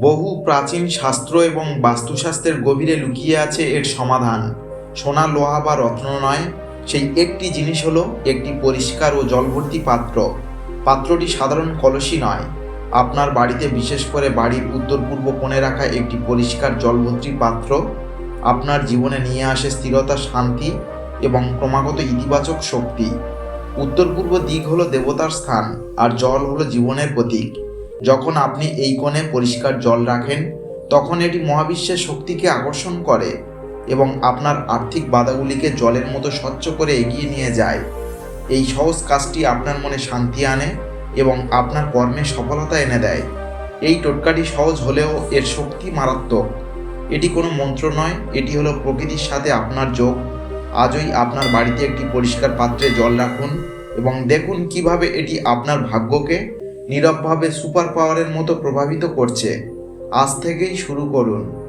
বহু প্রাচীন শাস্ত্র এবং বাস্তুশাস্ত্রের গভীরে লুকিয়ে আছে এর সমাধান। সোনা, লোহা বা রত্ন নয়, সেই একটি জিনিস হলো একটি পরিষ্কার ও জলভর্তি পাত্র। পাত্রটি সাধারণ কলসি নয়। আপনার বাড়িতে বিশেষ করে বাড়ির উত্তর পূর্ব কোণে রাখা একটি পরিষ্কার জলভর্তি পাত্র আপনার জীবনে নিয়ে আসে স্থিরতা, শান্তি এবং ক্রমাগত ইতিবাচক শক্তি। উত্তর পূর্ব দিক হলো দেবতার স্থান, আর জল হলো জীবনের প্রতীক। যখন আপনি এই কোণে পরিষ্কার জল রাখেন, তখন এটি মহাবিশ্বের শক্তিকে আকর্ষণ করে এবং আপনার আর্থিক বাধাগুলিকে জলের মতো স্বচ্ছ করে এগিয়ে নিয়ে যায়। এই সহজ কাজটি আপনার মনে শান্তি আনে এবং আপনার কর্মে সফলতা এনে দেয়। এই টোটকাটি সহজ হলেও এর শক্তি মারাত্মক। এটি কোনো মন্ত্র নয়, এটি হলো প্রকৃতির সাথে আপনার যোগ। আজই আপনার বাড়িতে একটি পরিষ্কার পাত্রে জল রাখুন এবং দেখুন কীভাবে এটি আপনার ভাগ্যকে নীরবভাবে সুপার পাওয়ারের মতো প্রভাবিত করছে। আজ থেকেই শুরু করুন।